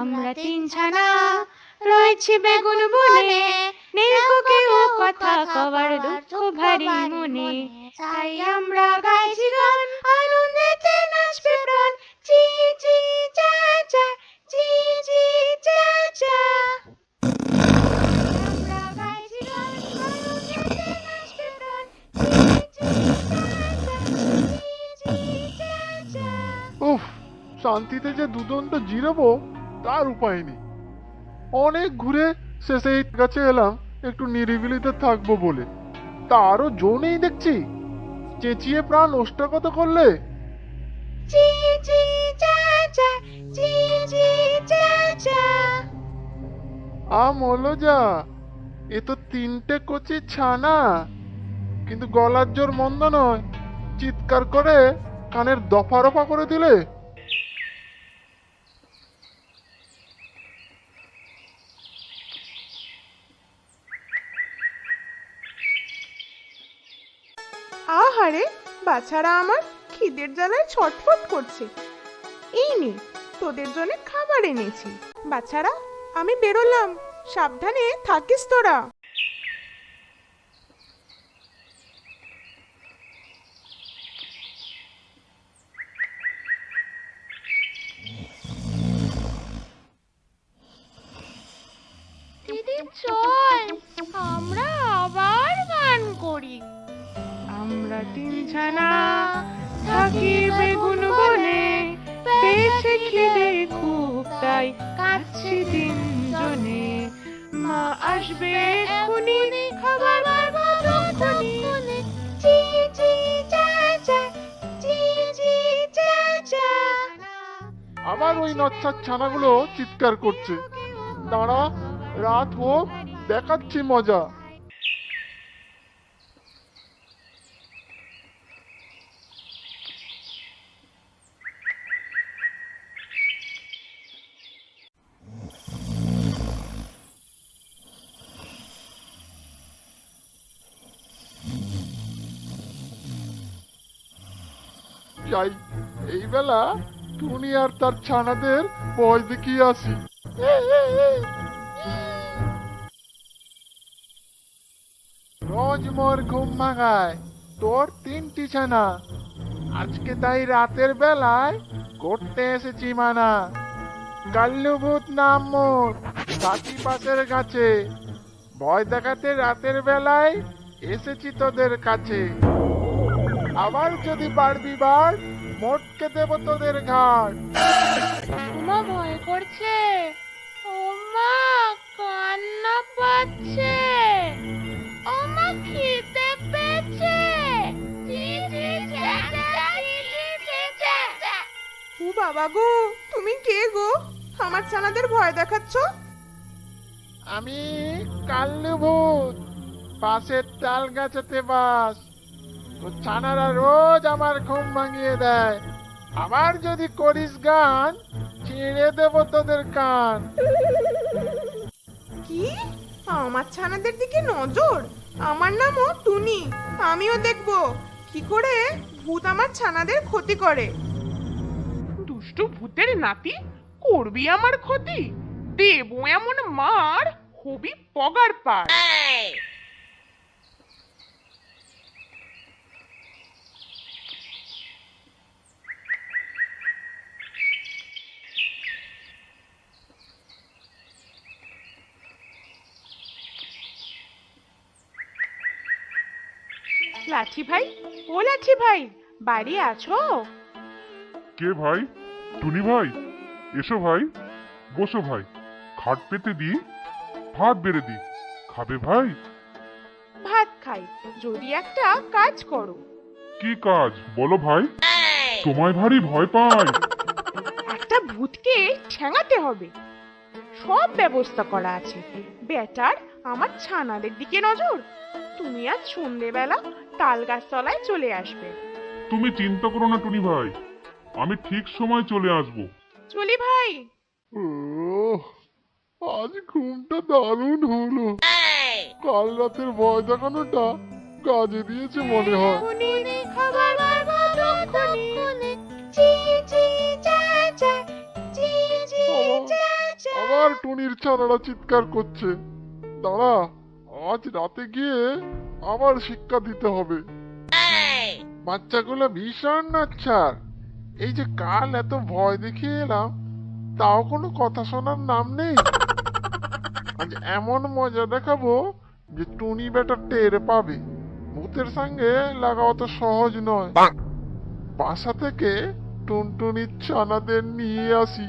আমরা তিন ছানা। রয়েছি বেগুন বনে। ও কথা কবার দুঃখ ভারী মনে। তাই আমরা গাইছি গান আনন্দেতে নাচবে প্রাণ। চি চি চা চা চি চি চা চা। আমরা গাইছি গান আনন্দেতে নাচবে প্রাণ। চি চি চা চা চি চি চা চা। উফ শান্তিতে যে দুদণ্ড জিরাবো। তার উপায় নেই। অনেক ঘুরে শেষে এই কাছে এলাম একটু নিরিবিলিতে থাকব বলে। তারও জো নেই দেখছি। চেঁচিয়ে প্রাণ ওষ্ঠাগত করলে? চি চি চা চা চি চি চা চা। আম হলো যা। এ তো তিনটে কচি ছানা। কিন্তু গলার জোর মন্দ নয়। চিৎকার করে কানের দফা রফা করে দিলে? আহারে, বাছারা আমার খিদের জ্বালায় ছটফট করছে। এই নে, তোদের জন্য খাবার এনেছি। বাছারা, আমি বেরোলাম। সাবধানে থাকিস তোরা। তিন ছানা থাকি বেগুন বনে পেয়েছে খিদে খুব তাই কাচ্ছি তিনজনে। মা আসবে এক্ষুনি খাবার আবার ওই নচ্ছার ছানাগুলো চিৎকার করছে। দাঁড়া, রাত হোক, দেখাচ্ছি মজা। যাই। এই বেলা টুনি আর তার ছানাদের বয়স দেখিয়ে আসি। রোজ মোর ঘুম ভাঙায় তোর তিনটি ছানা। আজকে তাই রাতের বেলায় করতে এসেছি মানা। কাল্লুভূত নাম মোর সাথী পাশের গাছে। ভয় দেখাতে রাতের বেলায় এসেছি তোদের কাছে। আবার যদি পারবি বার মোটকে দেব তোদের ঘাট। মা ভয় করছে। ও মা কান্না পাচ্ছে। ও মা খিদে পেয়েছে। ও বাবা গো তুমি কে গো? আমার ছানাদের ভয় দেখাচ্ছ? আমি কাল্লুভূত পাশের তাল গাছেতে বাস। ছানারা রোজ আমার ঘুম ভাঙিয়ে দেয়। আবার যদি করিস গান ছিঁড়ে দেব তোদের কান। কি? আমার ছানাদের দিকে নজর? আমার নামও টুনি। আমিও দেখব। কি করে ভূত আমার ছানাদের ক্ষতি করে? দুষ্টু ভূতের নাতি করবি আমার ক্ষতি? দেব এমন মার হবি পগার পার। লাঠি ভাই? ও লাঠি ভাই বাড়ি আছো? কে ভাই? টুনি ভাই? এসো ভাই বসো ভাই খাট পেতে দি ভাত বেড়ে দি খাবে ভাই? ভাত খাই যদি একটা কাজ করো। কি কাজ? বলো ভাই। তোমায় ভারী ভয় পাই একটা ভূতকে ঠেঙাতে হবে। সব ব্যবস্থা করা আছে। বেটার আমার ছানাদের দিকে নজর। তুমি আজ সন্ধেবেলা তাল গাছ তলায় চলে আসবে। তুমি চিন্তা করো না টুনি ভাই। আমি ঠিক সময় চলে আসব। চলি ভাই! ওহ, আজ ঘুমটা দারুণ হলো। কাল রাতের ভয় দেখানোটা কাজে দিয়েছে মনে হয়। আবার টুনির ছানারা চিৎকার করছে। দাঁড়া আজ রাতে গিয়ে আবার শিক্ষা দিতে হবে। বাচ্চাগুলো ভীষণ নাচ্ছার। এই যে কাল এত ভয় দেখিয়ে এলাম তাও কোনো কথা শোনার নাম নেই? আজ এমন মজা দেখাবো যে টুনি বেটা টের পাবে। ভূতের সঙ্গে লাগা অত সহজ নয়। বাসা থেকে টুনটুনির ছানাদের নিয়ে আসি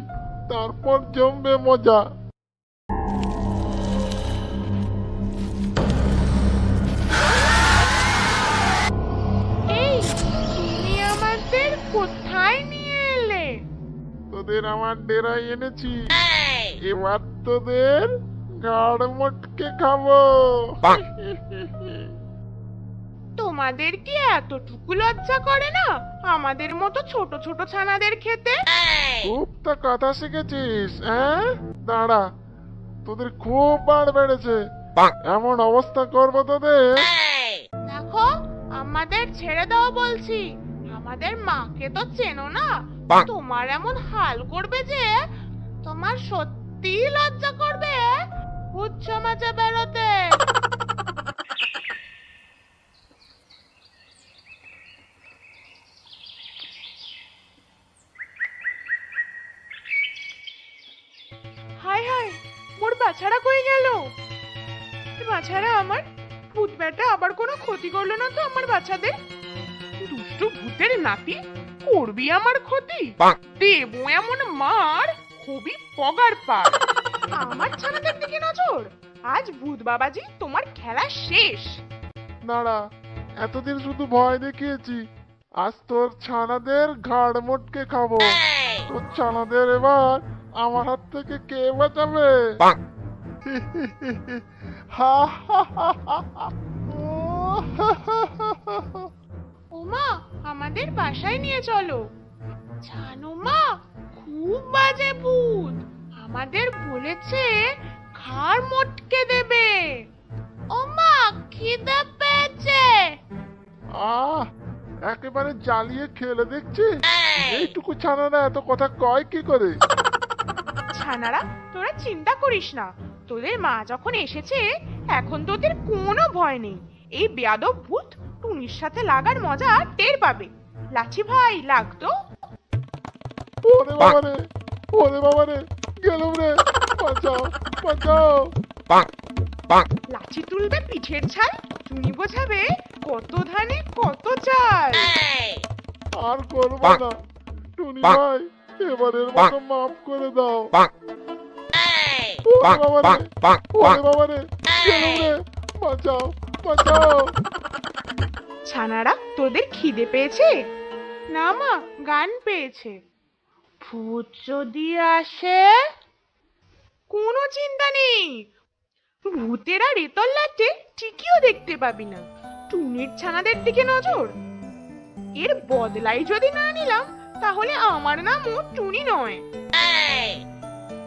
তারপর জমবে মজা। তোদের আমার ডেরায় এনেছি। এবার তোদের গাড় মটকে খাব। তোমাদের কি এতটুকু লজ্জা করে না? আমাদের মতো ছোট ছোট ছানাদের খেতে? খুব তো কথা শিখেছিস হ্যাঁ? দাঁড়া তোদের খুব বাড় বেড়েছে। এমন অবস্থা করব তোদের। দেখো আমাদের ছেড়ে দাও বলছি। আমাদের মাকে তো চেনো না। তোমার এমন হাল করবে যে তোমার সত্যি লজ্জা করবে উচ্চ মাঝে বেরোতে। হাই হাই মোর বাছারা কই গেল? বাছারা আমার ভূত বেটা আবার কোনো ক্ষতি করল না তো আমার বাচ্চাদের? দুষ্টু ভূতের নাতি? করবি আমার ক্ষতি দেব এমন মার খুবই পগার পার আমার ছানাদের দিকে নজর আজ ভূত বাবাজি তোমার খেলা শেষ দাঁড়া এতদিন শুধু ভয় দেখিয়েছি আজ তোর ছানাদের ঘাড় মটকে খাব তোর ছানাদের এবার আমার হাত থেকে কে বাঁচাবে হা হা হা হা ও। ওমা আমাদের বাসায় নিয়ে চলো। জানো মা খুব বাজে ভূত। আমাদের বলেছে ঘাড় মটকে দেবে। ওমা খিদে পেয়েছে। আহ একেবারে জ্বালিয়ে খেলে দেখছি। এইটুকু ছানারা এত কথা কয় কি করে? ছানারা তোরা চিন্তা করিস না। তোদের মা যখন এসেছে এখন তোদের কোনো ভয় নেই। এই বেয়াদব ভূত টুনির সাথে লাগার মজা টের পাবে। লাচি ভাই লাগতো? ওরে বাবারে ওরে বাবারে গেলুম রে। বাঁচাও বাঁচাও। লাচি তুলবে পিঠের ছাল? বোঝাবে কত ধানে কত চাল। আর করব না। টুনি ভাই এবারের মতো মাফ করে দাও। ওরে ওরে বাবারে গেলুম রে। বাঁচাও বাঁচাও। ছানারা তোদের খিদে পেয়েছে? না মা গান পেয়েছে। ভূত যদি আসে? কোনো চিন্তা নেই। ভূতেরা রেতল লাটে ঠিকইও দেখতে পাবি না। টুনির ছানাদের দিকে নজর। এর বদলাই যদি না নিলাম তাহলে আমার নামও টুনি নয়।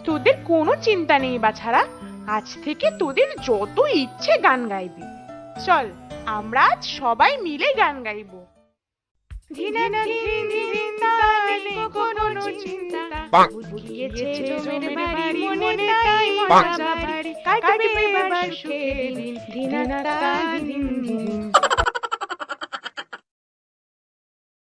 তোদের কোনো চিন্তা নেই বাছারা। আজ থেকে তোদের যত ইচ্ছে গান গাইবি। চল। আমরা আজ সবাই মিলে গান গাইব। চিন্তা।